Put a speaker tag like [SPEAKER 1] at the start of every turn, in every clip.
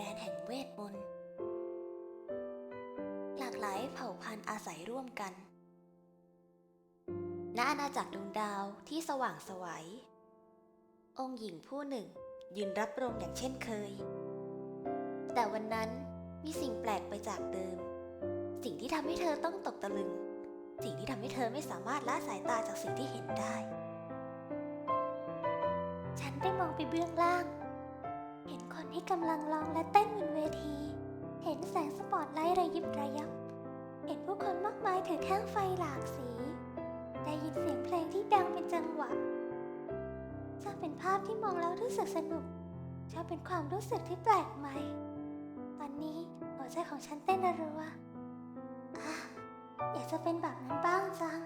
[SPEAKER 1] แดนแห่งเวทมนต์ หลากหลายเผ่าพันธุ์อาศัยร่วมกัน ณ อาณาจักรดวงดาวที่สว่างไสวัย องค์หญิงผู้หนึ่งยืนรับรมอย่างเช่นเคย แต่วันนั้นมีสิ่งแปลกไปจากเดิม สิ่งที่ทำให้เธอต้องตกตะลึง สิ่งที่ทำให้เธอไม่สามารถละสายตาจากสิ่งที่เห็นได้
[SPEAKER 2] ฉันได้มองไปเบื้องล่าง เห็นคนที่กำลังร้องและเต้นบนเวที เห็นแสงสปอตไลท์ระยิบระยับ เห็นผู้คนมากมายถือแท่งไฟหลากสี ได้ยินเสียงเพลงที่ดังเป็นจังหวะช่างเป็นภาพที่มองแล้วรู้สึกสนุกช่างเป็นความรู้สึกที่แปลกใหม่ ตอนนี้หัวใจของฉันเต้นรัวอะอยากจะเป็นแบบนั้นบ้างจัง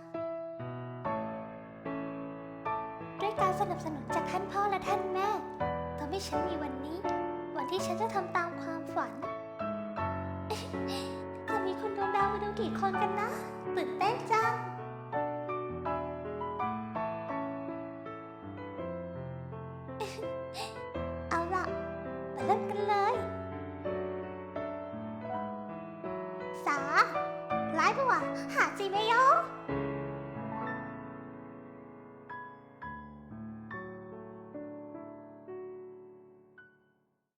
[SPEAKER 2] ด้วยการสนับสนุนจากท่านพ่อและท่านแม่ ฉันจะทำตามความฝัน จะมีคนดวงดาวมาดูกี่คนกันนะตื่นเต้นจัง เอาล่ะไปเริ่มกันเลยสาร้ายปะวะหาจี